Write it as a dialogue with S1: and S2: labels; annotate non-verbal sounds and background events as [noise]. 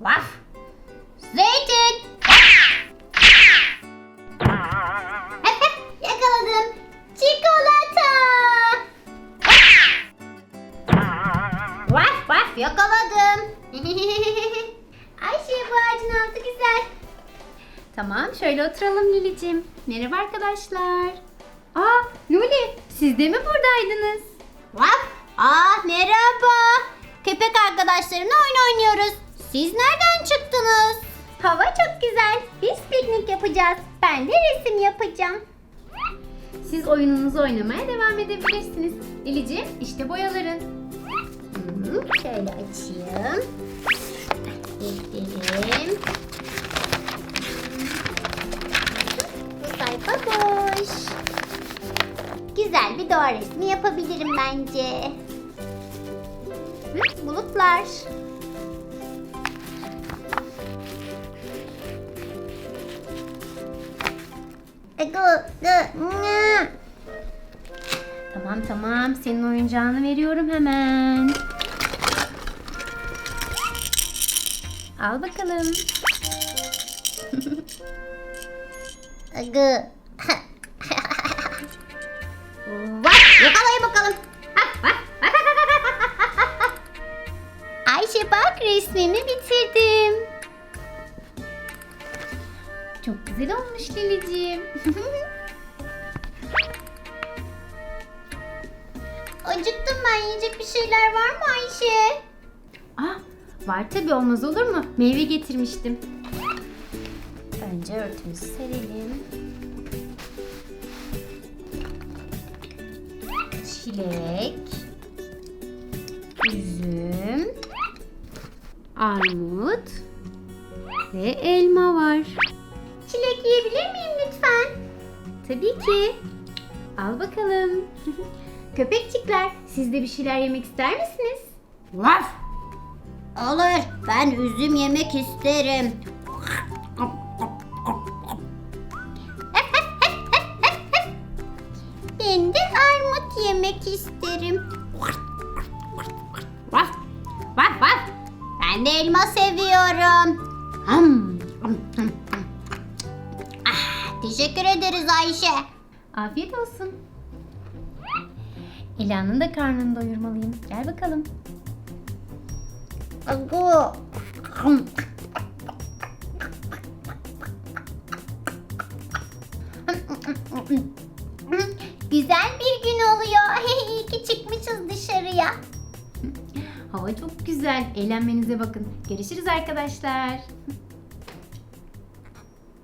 S1: Vaf. Zeytin. [laughs] Yakaladım. Çikolata. Vaf vaf yakaladım. [laughs] Ayşe bu ağacın altı güzel.
S2: Tamam şöyle oturalım Lilicim. Merhaba arkadaşlar. Aa Nuli siz de mi buradaydınız?
S1: Vaf. Aa merhaba. Köpek arkadaşlarımla. Siz nereden çıktınız? Hava çok güzel. Biz piknik yapacağız. Ben de resim yapacağım.
S2: Siz oyununuzu oynamaya devam edebilirsiniz. Lilicim işte boyaların.
S1: Hı, Şöyle açayım. Defterim. Bu sayfa boş. Güzel bir doğa resmi yapabilirim bence. Bulutlar.
S2: Tamam tamam senin oyuncağını veriyorum hemen. Al bakalım. [laughs]
S1: Gı. [laughs] Vay, yakalayın bakalım. [laughs] Ayşe bak resmimi bitirdim.
S2: Çok güzel olmuş Lilicim. [laughs]
S1: Acıktım ben yiyecek bir şeyler var mı Ayşe?
S2: ah var tabi olmaz olur mu? Meyve getirmiştim. Önce örtümüzü serelim. Çilek. Üzüm. Armut. Ve elma var.
S1: Çilek yiyebilir miyim lütfen?
S2: Tabii ki. Al bakalım. [laughs] Köpekçikler, siz de bir şeyler yemek ister misiniz?
S1: Vaf. Olur ben üzüm yemek isterim. [laughs] Ben de armut yemek isterim. Vaf, vaf, vaf. Ben de elma seviyorum. Hım, hım, hım, teşekkür ederiz Ayşe.
S2: Afiyet olsun. Ela'nın da karnını doyurmalıyım. Gel bakalım.
S1: Güzel bir gün oluyor. [laughs] İyi ki çıkmışız dışarıya.
S2: Hava çok güzel. Eğlenmenize bakın. Görüşürüz arkadaşlar.